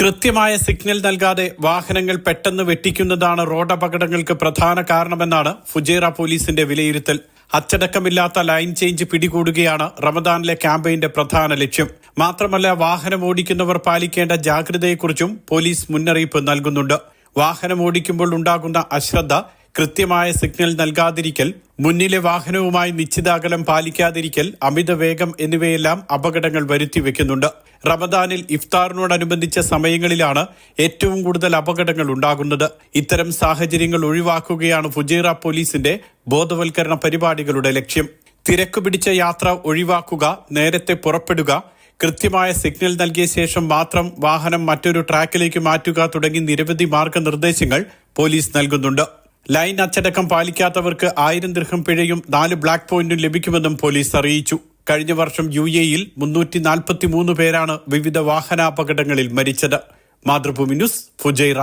കൃത്യമായ സിഗ്നൽ നൽകാതെ വാഹനങ്ങൾ പെട്ടെന്ന് വെട്ടിക്കുന്നതാണ് റോഡ് അപകടങ്ങൾക്ക് പ്രധാന കാരണമെന്നാണ് ഫുജേറ പോലീസിന്റെ വിലയിരുത്തൽ. അച്ചടക്കമില്ലാത്ത ലൈൻ ചേഞ്ച് പിടികൂടുകയാണ് റമദാനിലെ ക്യാമ്പയിന്റെ പ്രധാന ലക്ഷ്യം. മാത്രമല്ല വാഹനം ഓടിക്കുന്നവർ പാലിക്കേണ്ട ജാഗ്രതയെക്കുറിച്ചും പോലീസ് മുന്നറിയിപ്പ് നൽകുന്നുണ്ട്. വാഹനം ഓടിക്കുമ്പോൾ ഉണ്ടാകുന്ന അശ്രദ്ധ കൃത്യമായ സിഗ്നൽ നൽകാതിരിക്കൽ മുന്നിലെ വാഹനവുമായി നിശ്ചിത അകലം പാലിക്കാതിരിക്കൽ അമിത വേഗം എന്നിവയെല്ലാം അപകടങ്ങൾ വരുത്തിവെക്കുന്നുണ്ട് റമദാനിൽ ഇഫ്താറിനോടനുബന്ധിച്ച സമയങ്ങളിലാണ് ഏറ്റവും കൂടുതൽ അപകടങ്ങൾ ഉണ്ടാകുന്നത്. ഇത്തരം സാഹചര്യങ്ങൾ ഒഴിവാക്കുകയാണ് ഫുജീറ പോലീസിന്റെ ബോധവൽക്കരണ പരിപാടികളുടെ ലക്ഷ്യം. തിരക്ക് പിടിച്ച യാത്ര ഒഴിവാക്കുക നേരത്തെ പുറപ്പെടുക കൃത്യമായ സിഗ്നൽ നൽകിയ ശേഷം മാത്രം വാഹനം മറ്റൊരു ട്രാക്കിലേക്ക് മാറ്റുക തുടങ്ങി നിരവധി മാർഗനിർദ്ദേശങ്ങൾ പോലീസ് നൽകുന്നുണ്ട്. ലൈൻ അച്ചടക്കം പാലിക്കാത്തവർക്ക് ആയിരം ദൃഹം പിഴയും നാല് ബ്ലാക്ക് പോയിന്റും ലഭിക്കുമെന്നും പോലീസ് അറിയിച്ചു. കഴിഞ്ഞ വർഷം യു എയിൽ മുന്നൂറ്റി നാൽപ്പത്തി മൂന്ന് പേരാണ് വിവിധ വാഹനാപകടങ്ങളിൽ മരിച്ചത്. Mathrubhumi news Fujairah.